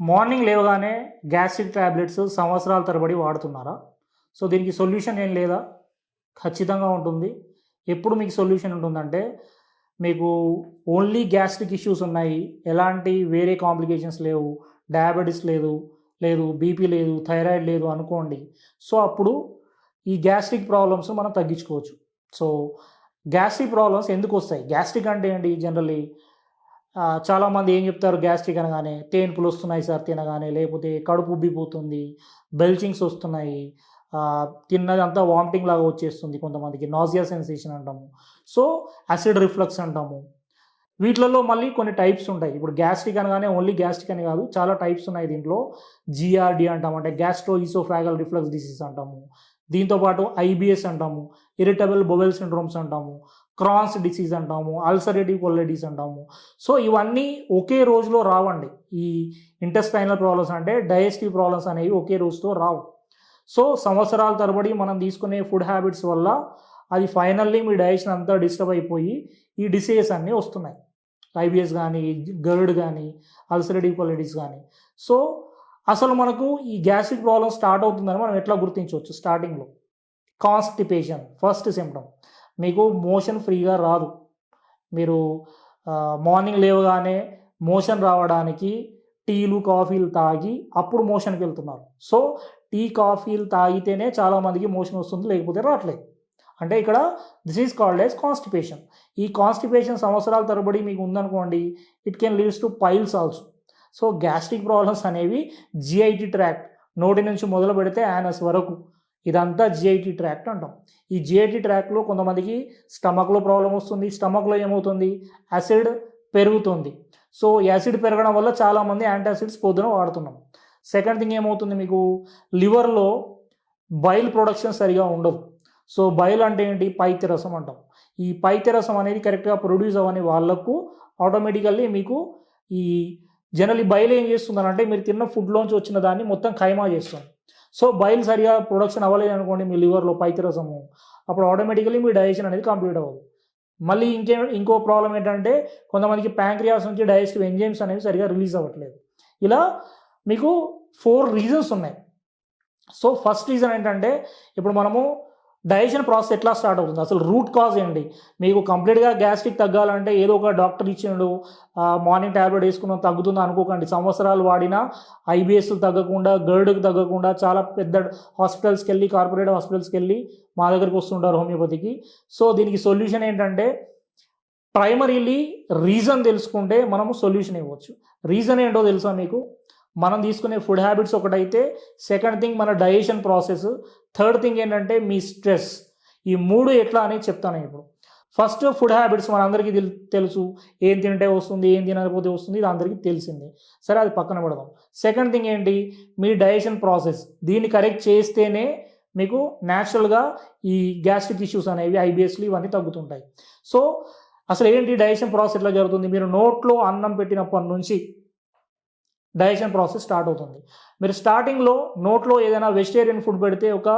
Morning లేవగానే gastric tablets సంవత్సరాల తరబడి వాడుతున్నారా? సో దీనికి సొల్యూషన్ ఏం లేదా? ఖచ్చితంగా ఉంటుంది. ఎప్పుడు మీకు సొల్యూషన్ ఉంటుందంటే మీకు ఓన్లీ గ్యాస్ట్రిక్ ఇష్యూస్ ఉన్నాయి. ఎలాంటి వేరే కాంప్లికేషన్స్ లేవు. డయాబెటీస్ లేదు. లేదు. బీపీ లేదు. థైరాయిడ్ లేదు అనుకోండి. సో అప్పుడు ఈ గ్యాస్ట్రిక్ ప్రాబ్లమ్స్ మనం తగ్గించుకోవచ్చు. సో గ్యాస్ట్రిక్ ప్రాబ్లమ్స్ ఎందుకు వస్తాయి? గ్యాస్ట్రిక్ అంటే ఏంటి? జనరల్లీ చాలామంది ఏం చెప్తారు? గ్యాస్ట్రిక్ అనగానే తేన్పులు వస్తున్నాయి సార్ తినగానే లేకపోతే కడుపు ఉబ్బిపోతుంది బెల్చింగ్స్ వస్తున్నాయి. తిన్నదంతా వామిటింగ్ లాగా వచ్చేస్తుంది కొంతమందికి నాజియా సెన్సేషన్ అంటాము. సో యాసిడ్ రిఫ్లక్స్ అంటాము. వీటిలలో మళ్ళీ కొన్ని టైప్స్ ఉంటాయి. ఇప్పుడు గ్యాస్ట్రిక్ అనగానే ఓన్లీ గ్యాస్ట్రిక్ అని కాదు చాలా టైప్స్ ఉన్నాయి దీంట్లో. జిఆర్డి అంటాము అంటే గ్యాస్ట్రో ఈసోఫ్రాగల్ రిఫ్లక్స్ డిసీజ్ అంటాము దీంతోపాటు ఐబిఎస్ అంటాము ఇరిటబుల్ బొవెల్ సిండ్రోమ్స్ అంటాము. క్రాన్స్ డిసీజ్ అంటాము అల్సరేటివ్ కొల్లైటిస్ అంటాము. సో ఇవన్నీ ఒకే రోజులో రావండి. ఈ ఇంటెస్టైనల్ ప్రాబ్లమ్స్ అంటే డైజెస్టివ్ ప్రాబ్లమ్స్ అనేవి ఒకే రోజుతో రావు. సో సంవత్సరాల తరబడి మనం తీసుకునే ఫుడ్ హ్యాబిట్స్ వల్ల అది ఫైనల్లీ మీ డైజెషన్ అంతా డిస్టర్బ్ అయిపోయి ఈ డిసీజెస్ అన్నీ వస్తున్నాయి. ఐబిఎస్ కానీ గర్డ్ కానీ అల్సరేటివ్ కొలైటిస్ కానీ సో అసలు మనకు ఈ గ్యాస్ట్రిక్ ప్రాబ్లం స్టార్ట్ అవుతుందని మనం ఎట్లా గుర్తించవచ్చు? స్టార్టింగ్లో. కాన్స్టిపేషన్ ఫస్ట్ సిమ్టమ్ మీకు మోషన్ ఫ్రీగా రాదు. మీరు మార్నింగ్ లేవగానే మోషన్ రావడానికి టీలు కాఫీలు తాగి అప్పుడు మోషన్కి వెళ్తున్నారు. సో టీ కాఫీలు తాగితేనే చాలామందికి మోషన్ వస్తుంది లేకపోతే రావట్లేదు. అంటే ఇక్కడ this is called as constipation. ఈ కాన్స్టిపేషన్ సంవత్సరాల తరబడి మీకు ఉందనుకోండి it can leads to piles also. So gastric problems అనేవి జిఐటి ట్రాక్ట్ నోటి నుంచి మొదలు పెడితే యానస్ వరకు. ఇదంతా జిఐటి ట్రాక్ట్ అంటాం. ఈ జిఐటి ట్రాక్లో కొంతమందికి స్టమక్లో ప్రాబ్లం వస్తుంది స్టమక్లో ఏమవుతుంది? యాసిడ్ పెరుగుతుంది. సో యాసిడ్ పెరగడం వల్ల చాలామంది యాంటాసిడ్స్ పొద్దున వాడుతున్నాం. సెకండ్ థింగ్ ఏమవుతుంది మీకు? లివర్లో బైల్ ప్రొడక్షన్ సరిగా ఉండదు. సో బైల్ అంటే ఏంటి? పైత్యరసం అంటాం. ఈ పైత్యరసం అనేది కరెక్ట్గా ప్రొడ్యూస్ అవ్వని వాళ్ళకు ఆటోమేటికల్లీ మీకు ఈ జనరల్ బయలు ఏం చేస్తుందనంటే మీరు తిన్న ఫుడ్లోంచి వచ్చిన దాన్ని మొత్తం ఖైమా చేస్తుంది. సో బయలు సరిగా ప్రొడక్షన్ అవ్వలేదు అనుకోండి మీ లివర్లో పైత్యరసము అప్పుడు ఆటోమేటికలీ మీ డైజెషన్ అనేది కంప్లీట్ అవ్వదు. మళ్ళీ ఇంకే ఇంకో ప్రాబ్లం ఏంటంటే కొంతమందికి ప్యాంక్రియాస్ నుంచి డైజెస్టివ్ ఎంజైమ్స్ అనేవి సరిగా రిలీజ్ అవ్వట్లేదు. ఇలా మీకు ఫోర్ రీజన్స్ ఉన్నాయి. సో ఫస్ట్ రీజన్ ఏంటంటే ఇప్పుడు మనము డైజెషన్ ప్రాసెస్ ఎట్లా స్టార్ట్ అవుతుంది? అసలు రూట్ కాజ్ ఏంటి? మీకు కంప్లీట్గా గ్యాస్ట్రిక్ తగ్గాలంటే ఏదో ఒక డాక్టర్ ఇచ్చిండు మార్నింగ్ ట్యాబ్లెట్ వేసుకున్నాం తగ్గుతుంది అనుకోకండి. సంవత్సరాలు వాడినా ఐబీఎస్ తగ్గకుండా గర్డ్కి తగ్గకుండా చాలా పెద్ద హాస్పిటల్స్కి వెళ్ళి కార్పొరేట్ హాస్పిటల్స్కి వెళ్ళి మా దగ్గరికి వస్తుంటారు హోమియోపతికి. సో దీనికి సొల్యూషన్ ఏంటంటే ప్రైమరీలీ రీజన్ తెలుసుకుంటే మనము సొల్యూషన్ ఇవ్వచ్చు. రీజన్ ఏంటో తెలుసా మీకు? మనం తీసుకునే ఫుడ్ హ్యాబిట్స్ ఒకటైతే సెకండ్ థింగ్ మన డైజెషన్ ప్రాసెస్ థర్డ్ థింగ్ ఏంటంటే మీ స్ట్రెస్ ఈ మూడు ఎట్లా అనేది చెప్తాను ఇప్పుడు. ఫస్ట్ ఫుడ్ హ్యాబిట్స్ మనందరికీ తెలుసు. ఏం తింటే వస్తుంది ఏం తినకపోతే వస్తుంది ఇది అందరికీ తెలిసిందే. సరే అది పక్కన పెడదాం. సెకండ్ థింగ్ ఏంటి? మీ డైజెషన్ ప్రాసెస్ దీన్ని కరెక్ట్ చేస్తేనే మీకు న్యాచురల్గా ఈ గ్యాస్ట్రిక్ ఇష్యూస్ అనేవి ఐబిఎస్లు ఇవన్నీ తగ్గుతుంటాయి. సో అసలు ఏంటి డైజెషన్ ప్రాసెస్ ఎట్లా జరుగుతుంది? మీరు నోట్లో అన్నం పెట్టినప్పటి నుంచి డైజెషన్ ప్రాసెస్ స్టార్ట్ అవుతుంది. మీరు స్టార్టింగ్లో నోట్లో ఏదైనా వెజిటేరియన్ ఫుడ్ పెడితే ఒక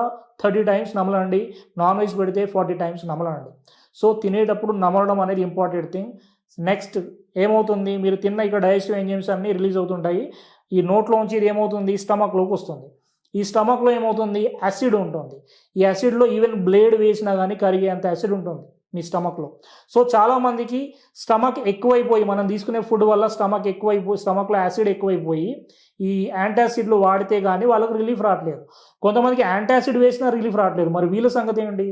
థర్టీ టైమ్స్ నమలండి. నాన్ వెజ్ పెడితే ఫార్టీ టైమ్స్ నమలండి. సో తినేటప్పుడు నమలడం అనేది ఇంపార్టెంట్ థింగ్ నెక్స్ట్ ఏమవుతుంది? మీరు తిన్న ఇక్కడ డైజెస్టివ్ ఎంజిమ్స్ అన్నీ రిలీజ్ అవుతుంటాయి. ఈ నోట్లోంచి ఇది ఏమవుతుంది? స్టమక్లోకి వస్తుంది. ఈ స్టమక్లో ఏమవుతుంది? యాసిడ్ ఉంటుంది. ఈ యాసిడ్లో ఈవెన్ బ్లేడ్ వేసినా కానీ కరిగేంత యాసిడ్ ఉంటుంది. మీ స్టమక్లో సో చాలామందికి స్టమక్ ఎక్కువైపోయి మనం తీసుకునే ఫుడ్ వల్ల స్టమక్ ఎక్కువైపోయి స్టమక్లో యాసిడ్ ఎక్కువైపోయి ఈ యాంటాసిడ్లు వాడితే కానీ వాళ్ళకి రిలీఫ్ రావట్లేదు. కొంతమందికి యాంటాసిడ్ వేసినా రిలీఫ్ రావట్లేదు. మరి వీళ్ళ సంగతి ఏంటి?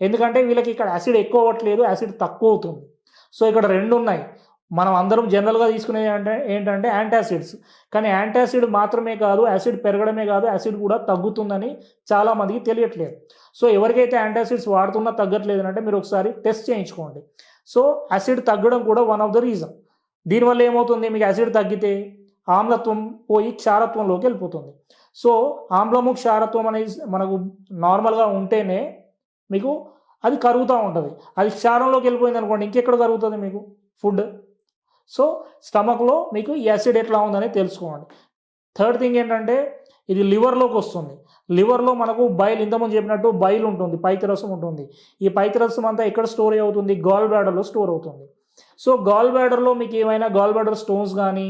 ఎందుకంటే వీళ్ళకి ఇక్కడ యాసిడ్ ఎక్కువ అవ్వట్లేదు యాసిడ్ తక్కువ అవుతుంది. సో ఇక్కడ రెండు ఉన్నాయి మనం అందరం జనరల్గా తీసుకునేది అంటే ఏంటంటే యాంటాసిడ్స్. కానీ యాంటాసిడ్ మాత్రమే కాదు యాసిడ్ పెరగడమే కాదు యాసిడ్ కూడా తగ్గుతుందని చాలామందికి తెలియట్లేదు. సో ఎవరికైతే యాంటాసిడ్స్ వాడుతున్నా తగ్గట్లేదు అంటే మీరు ఒకసారి టెస్ట్ చేయించుకోండి. సో యాసిడ్ తగ్గడం కూడా వన్ ఆఫ్ ద రీజన్. దీనివల్ల ఏమవుతుంది? మీకు యాసిడ్ తగ్గితే ఆమ్లత్వం పోయి క్షారత్వంలోకి వెళ్ళిపోతుంది. సో ఆమ్లము క్షారత్వం అనేది మనకు నార్మల్గా ఉంటేనే మీకు అది కరుగుతూ ఉంటుంది. అది క్షారంలోకి వెళ్ళిపోయింది అనుకోండి ఇంకెక్కడ కరుగుతుంది మీకు? ఫుడ్. సో స్టమక్లో మీకు ఈ యాసిడ్ ఎట్లా ఉందని తెలుసుకోండి. థర్డ్ థింగ్ ఏంటంటే ఇది లివర్లోకి వస్తుంది. లివర్లో మనకు బైల్ ఇంతకుముందు చెప్పినట్టు బైల్ ఉంటుంది పైత్యరసం ఉంటుంది. ఈ పైత్యరసం అంతా ఎక్కడ స్టోర్ అవుతుంది? గాల్ బ్యాడర్లో స్టోర్ అవుతుంది. సో గాల్ బ్యాడర్లో మీకు ఏమైనా గాల్ బ్యాడర్ స్టోన్స్ కానీ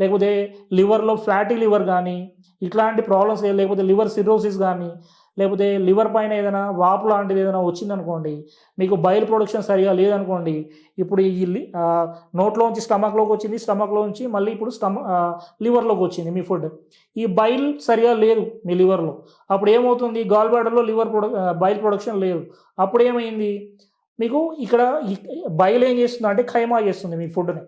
లేకపోతే లివర్లో ఫ్యాటీ లివర్ కానీ ఇట్లాంటి ప్రాబ్లమ్స్ లేకపోతే లివర్ సిరోసిస్ కానీ లేకపోతే లివర్ పైన ఏదైనా వాపు లాంటిది ఏదైనా వచ్చిందనుకోండి మీకు బయలు ప్రొడక్షన్ సరిగా లేదనుకోండి ఇప్పుడు ఈ లి- నోట్లోంచి స్టమక్లోకి వచ్చింది స్టమక్లోంచి మళ్ళీ ఇప్పుడు స్టమ లివర్లోకి వచ్చింది మీ ఫుడ్. ఈ బైల్ సరిగా లేదు మీ లివర్లో అప్పుడు ఏమవుతుంది? గాల్ బ్లాడర్లో లివర్ ప్రొడక్ బైల్ ప్రొడక్షన్ లేదు. అప్పుడు ఏమైంది? మీకు ఇక్కడ బయలు ఏం చేస్తుంది అంటే ఖైమా చేస్తుంది మీ ఫుడ్ని.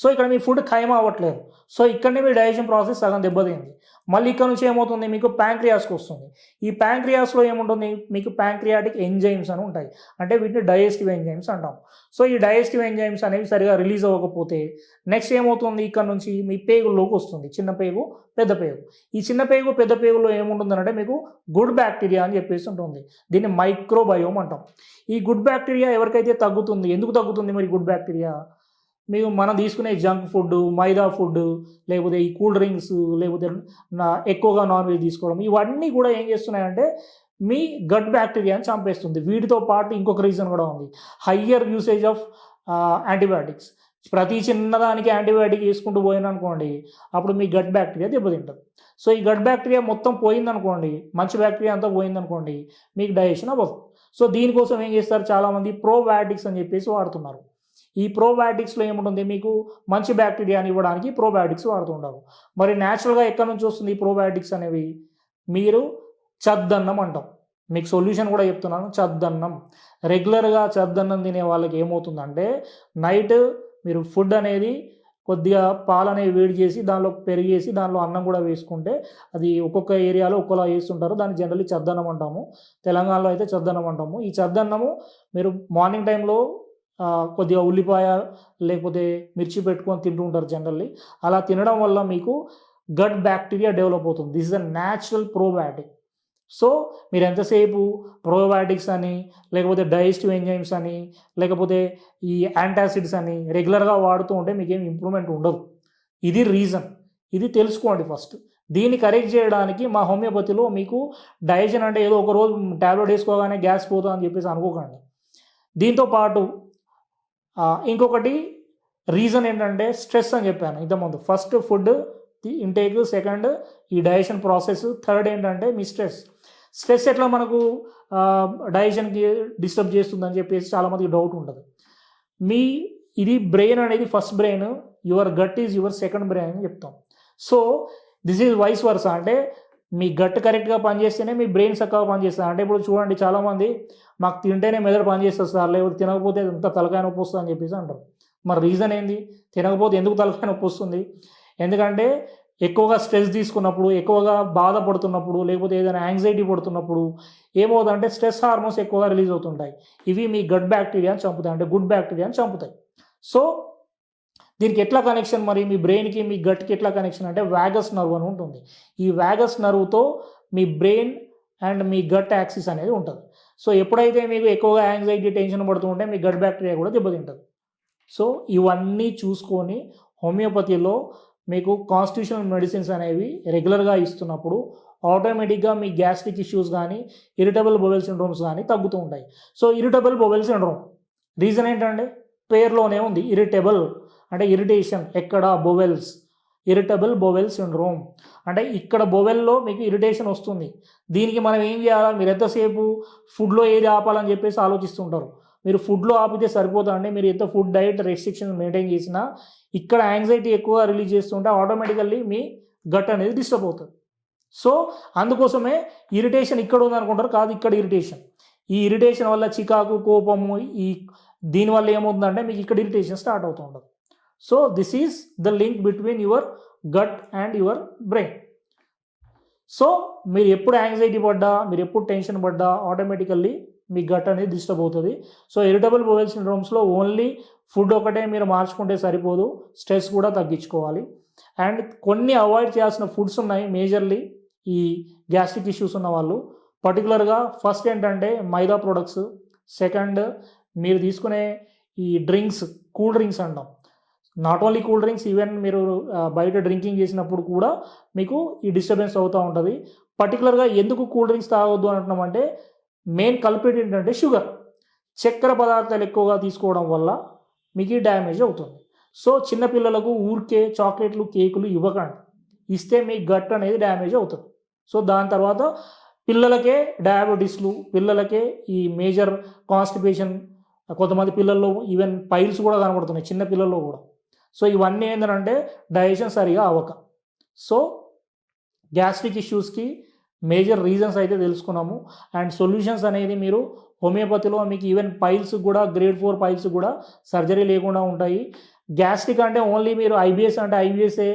సో ఇక్కడ మీ ఫుడ్ ఖైమ్ అవ్వట్లేదు. సో ఇక్కడనే మీ డైజెషన్ ప్రాసెస్ సగం దెబ్బతింది. మళ్ళీ ఇక్కడ నుంచి ఏమవుతుంది? మీకు ప్యాంక్రియాస్కి వస్తుంది. ఈ ప్యాంక్రియాస్లో ఏముంటుంది? మీకు ప్యాంక్రియాటిక్ ఎంజైమ్స్ అని ఉంటాయి. అంటే వీటిని డైజెస్టివ్ ఎంజైమ్స్ అంటాం. సో ఈ డైజెస్టివ్ ఎంజైమ్స్ అనేవి సరిగా రిలీజ్ అవ్వకపోతే నెక్స్ట్ ఏమవుతుంది? ఇక్కడ నుంచి మీ పేగుల్లోకి వస్తుంది. చిన్న పేగు పెద్ద పేగు. ఈ చిన్న పేగు పెద్ద పేగులో ఏముంటుంది అంటే మీకు గుడ్ బ్యాక్టీరియా అని చెప్పేసి ఉంటుంది. దీన్ని మైక్రోబయోమ్ అంటాం. ఈ గుడ్ బ్యాక్టీరియా ఎవరికైతే తగ్గుతుంది? ఎందుకు తగ్గుతుంది మరి గుడ్ బ్యాక్టీరియా మేము మనం తీసుకునే జంక్ ఫుడ్ మైదా ఫుడ్ లేకపోతే ఈ కూల్ డ్రింక్స్ లేకపోతే ఎక్కువగా నాన్ వెజ్ తీసుకోవడం ఇవన్నీ కూడా ఏం చేస్తున్నాయంటే మీ గట్ బ్యాక్టీరియాని చంపేస్తుంది. వీటితో పాటు ఇంకొక రీజన్ కూడా ఉంది. హయ్యర్ యూసేజ్ ఆఫ్ యాంటీబయాటిక్స్ ప్రతి చిన్నదానికి యాంటీబయాటిక్ వేసుకుంటూ పోయిననుకోండి అప్పుడు మీ గట్ బ్యాక్టీరియా దెబ్బతింటుంది. సో ఈ గట్ బ్యాక్టీరియా మొత్తం పోయిందనుకోండి మంచి బ్యాక్టీరియా అంతా పోయిందనుకోండి మీకు డైజెషన్ అవ్వదు. సో దీనికోసం ఏం చేస్తారు చాలామంది ప్రోబయాటిక్స్ అని చెప్పేసి వాడుతున్నారు. ఈ ప్రోబయాటిక్స్లో ఏముంటుంది? మీకు మంచి బ్యాక్టీరియాని ఇవ్వడానికి ప్రోబయాటిక్స్ వాడుతుంటారు మరి న్యాచురల్గా ఎక్కడి నుంచి వస్తుంది ఈ ప్రోబయాటిక్స్ అనేవి? మీరు చద్దన్నం అంటాం. మీకు సొల్యూషన్ కూడా చెప్తున్నాను. చద్దన్నం. రెగ్యులర్గా చద్దన్నం తినే వాళ్ళకి ఏమవుతుందంటే నైట్ మీరు ఫుడ్ అనేది కొద్దిగా పాలు అనేవి వేడి చేసి దానిలో పెరిగేసి దానిలో అన్నం కూడా వేసుకుంటే అది ఒక్కొక్క ఏరియాలో ఒక్కోలా వేస్తుంటారు. దాన్ని జనరల్లీ చద్దన్నం అంటాము. తెలంగాణలో అయితే చద్దన్నం అంటాము. ఈ చద్దన్నము మీరు మార్నింగ్ టైంలో కొద్దిగా ఉల్లిపాయ లేకపోతే మిర్చి పెట్టుకొని తింటూ ఉంటారు జనరల్లీ. అలా తినడం వల్ల మీకు గట్ బ్యాక్టీరియా డెవలప్ అవుతుంది. This is a natural probiotic so మీరు ఎంతసేపు ప్రోబయాటిక్స్ అని లేకపోతే డైజెస్టివ్ ఎంజైమ్స్ అని లేకపోతే ఈ యాంటాసిడ్స్ అని రెగ్యులర్గా వాడుతూ ఉంటే మీకు ఏం ఇంప్రూవ్మెంట్ ఉండదు. ఇది రీజన్. ఇది తెలుసుకోండి ఫస్ట్. దీన్ని కరెక్ట్ చేయడానికి మా హోమియోపతిలో మీకు డైజెషన్ అంటే ఏదో ఒక రోజు ట్యాబ్లెట్ వేసుకోగానే గ్యాస్ పోతుందని అని చెప్పేసి అనుకోకండి. దీంతో పాటు ఇంకొకటి రీజన్ ఏంటంటే స్ట్రెస్ అని చెప్పాను ఇంతకుముందు. ఫస్ట్ ఫుడ్ ఇంటేక్ సెకండ్ ఈ డైజెషన్ ప్రాసెస్ థర్డ్ ఏంటంటే మీ స్ట్రెస్ స్ట్రెస్ ఎట్లా మనకు డైజెషన్కి డిస్టర్బ్ చేస్తుందని చెప్పేసి చాలామందికి డౌట్ ఉంటుంది. మీ ఇది బ్రెయిన్ అనేది first brain your gut is your second brain అని చెప్తాం. So this is vice versa అంటే మీ గట్ కరెక్ట్గా పనిచేస్తేనే మీ బ్రెయిన్ చక్కగా పనిచేస్తుంది. అంటే ఇప్పుడు చూడండి చాలామంది మాకు తింటేనే మెదడు పనిచేస్తుంది సార్. లేకపోతే తినకపోతే ఎంత తలకాయ నొప్పి వస్తుంది అని చెప్పేసి అంటారు. మరి రీజన్ ఏంది? తినకపోతే ఎందుకు తలకాయ నొప్పి వస్తుంది? ఎందుకంటే ఎక్కువగా స్ట్రెస్ తీసుకున్నప్పుడు ఎక్కువగా బాధపడుతున్నప్పుడు లేకపోతే ఏదైనా యాంగ్జైటీ పడుతున్నప్పుడు ఏమవుతుందంటే స్ట్రెస్ హార్మోన్స్ ఎక్కువగా రిలీజ్ అవుతుంటాయి. ఇవి మీ గట్ బ్యాక్టీరియాని చంపుతాయి. అంటే గుడ్ బ్యాక్టీరియాని చంపుతాయి. సో దీనికి ఎట్లా కనెక్షన్ మరి? మీ బ్రెయిన్కి మీ గట్కి ఎట్లా కనెక్షన్ అంటే వ్యాగస్ నర్వ్ అని ఉంటుంది. ఈ వ్యాగస్ నర్వ్తో మీ బ్రెయిన్ అండ్ మీ గట్ యాక్సిస్ అనేది ఉంటుంది. సో ఎప్పుడైతే మీకు ఎక్కువగా యాంగ్జైటీ టెన్షన్ పడుతూ ఉంటే మీ గట్ బ్యాక్టీరియా కూడా దెబ్బతింటుంది. సో ఇవన్నీ చూసుకొని హోమియోపతిలో మీకు కాన్స్టిట్యూషనల్ మెడిసిన్స్ అనేవి రెగ్యులర్గా ఇస్తున్నప్పుడు ఆటోమేటిక్గా మీ గ్యాస్ట్రిక్ ఇష్యూస్ కానీ ఇరిటబుల్ బొబెల్ సిండ్రోమ్స్ కానీ తగ్గుతూ ఉంటాయి. So irritable bowel syndrome reason ఏంటంటే పేర్లోనే ఉంది. ఇరిటబుల్ అంటే ఇరిటేషన్ ఎక్కడ బొవెల్స్ ఇరిటబుల్ బొవెల్ సిండ్రోమ్ అంటే ఇక్కడ బొవెల్లో మీకు ఇరిటేషన్ వస్తుంది. దీనికి మనం ఏం చేయాలా? మీరు ఎంతసేపు ఫుడ్లో ఏది ఆపాలని చెప్పేసి ఆలోచిస్తుంటారు. మీరు ఫుడ్లో ఆపితే సరిపోతుందండి. మీరు ఎంత ఫుడ్ డైట్ రెస్ట్రిక్షన్స్ మెయింటైన్ చేసినా ఇక్కడ యాంగ్జైటీ ఎక్కువ రిలీజ్ చేస్తుంటే ఆటోమేటికల్లీ మీ గట్ అనేది డిస్టర్బ్ అవుతుంది. సో అందుకోసమే ఇరిటేషన్ ఇక్కడ ఉందనుకుంటారు కాదు ఇక్కడ ఇరిటేషన్ ఈ ఇరిటేషన్ వల్ల చికాకు కోపము ఈ దీనివల్ల ఏమవుతుందంటే మీకు ఇక్కడ ఇరిటేషన్ స్టార్ట్ అవుతూ ఉంటుంది. So this is the link between your gut and your brain. So మీరు ఎప్పుడు యాంగ్జైటీ పడ్డా మీరు ఎప్పుడు టెన్షన్ పడ్డా ఆటోమేటికల్లీ మీ గట్ అనేది డిస్టర్బ్ అవుతుంది. సో ఇరిటబుల్ బోవెల్ సిండ్రోమ్స్లో ఓన్లీ ఫుడ్ ఒకటే మీరు మార్చుకుంటే సరిపోదు స్ట్రెస్ కూడా తగ్గించుకోవాలి. అండ్ కొన్ని అవాయిడ్ చేయాల్సిన ఫుడ్స్ ఉన్నాయి మేజర్లీ ఈ గ్యాస్ట్రిక్ ఇష్యూస్ ఉన్న వాళ్ళు. పర్టికులర్గా ఫస్ట్ ఏంటంటే మైదా ప్రొడక్ట్స్ సెకండ్ మీరు తీసుకునే ఈ డ్రింక్స్ కూల్ డ్రింక్స్ అంటాం. Not only cool drinks even మీరు బయట డ్రింకింగ్ చేసినప్పుడు కూడా మీకు ఈ డిస్టర్బెన్స్ అవుతూ ఉంటుంది. పర్టికులర్గా ఎందుకు కూల్ డ్రింక్స్ తాగొద్దు అంటున్నామంటే మెయిన్ కల్పిట్ ఏంటంటే షుగర్ చక్కెర పదార్థాలు ఎక్కువగా తీసుకోవడం వల్ల మీకు ఈ డ్యామేజ్ అవుతుంది. సో చిన్నపిల్లలకు ఊరికే చాక్లెట్లు కేకులు ఇవ్వకండి. ఇస్తే మీ గట్ అనేది డ్యామేజ్ అవుతుంది. సో దాని తర్వాత పిల్లలకే డయాబెటీస్లు పిల్లలకే ఈ మేజర్ కాన్స్టిపేషన్ కొంతమంది పిల్లల్లో ఈవెన్ పైల్స్ కూడా కనబడుతున్నాయి చిన్న పిల్లల్లో కూడా. సో ఇవన్నీ ఏంటంటే డైజెషన్ సరిగా అవ్వక. సో గ్యాస్ట్రిక్ ఇష్యూస్కి మేజర్ రీజన్స్ అయితే తెలుసుకున్నాము. అండ్ సొల్యూషన్స్ అనేది మీరు హోమియోపతిలో మీకు ఈవెన్ పైల్స్ కూడా గ్రేడ్ ఫోర్ పైల్స్ కూడా సర్జరీ లేకుండా ఉంటాయి. గ్యాస్ట్రిక్ అంటే ఓన్లీ మీరు ఐబిఎస్ అంటే ఐబిఎస్ఏ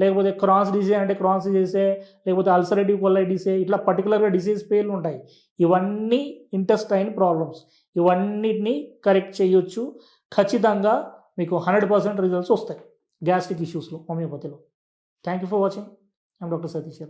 లేకపోతే క్రాన్స్ డిసీజ్ అంటే క్రాన్స్ డిసీజే లేకపోతే అల్సరేటివ్ కొలైటిసే ఇట్లా పర్టికులర్గా డిసీజ్ పేర్లు ఉంటాయి. ఇవన్నీ ఇంటెస్టైన్ ప్రాబ్లమ్స్ ఇవన్నిటిని కరెక్ట్ చేయొచ్చు. ఖచ్చితంగా మీకు హండ్రెడ్ పర్సెంట్ రిజల్ట్స్ వస్తాయి. గ్యాస్ట్రిక్ ఇష్యూస్లో హోమియోపతిలో thank you for watching I'm doctor Satish